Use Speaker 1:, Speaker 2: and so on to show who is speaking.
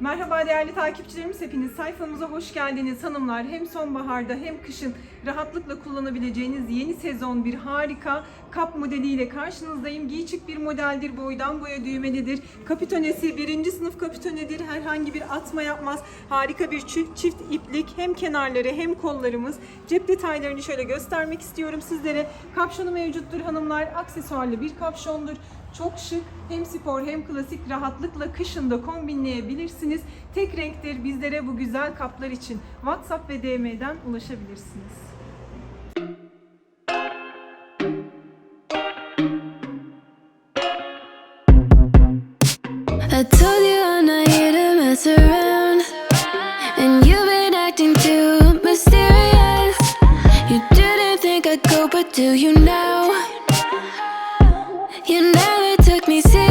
Speaker 1: Merhaba değerli takipçilerimiz hepiniz sayfamıza hoş geldiniz hanımlar. Hem sonbaharda hem kışın rahatlıkla kullanabileceğiniz yeni sezon bir harika kap modeliyle karşınızdayım. Giyçik bir modeldir, boydan boya düğmelidir. Kapitonesi birinci sınıf kapitonedir. Herhangi bir atma yapmaz. Harika bir çift, çift iplik hem kenarları hem kollarımız. Cep detaylarını şöyle göstermek istiyorum sizlere. Kapşonu mevcuttur hanımlar. Aksesuarlı bir kapşondur. Çok şık, hem spor hem klasik rahatlıkla kışında kombinleyebilirsiniz isterseniz tek renktir bizlere bu güzel kaplar için WhatsApp ve DM'den ulaşabilirsiniz.
Speaker 2: I told you I'm not here to mess around And you've been acting too mysterious You didn't think I'd go, but do you now? You never took me seriously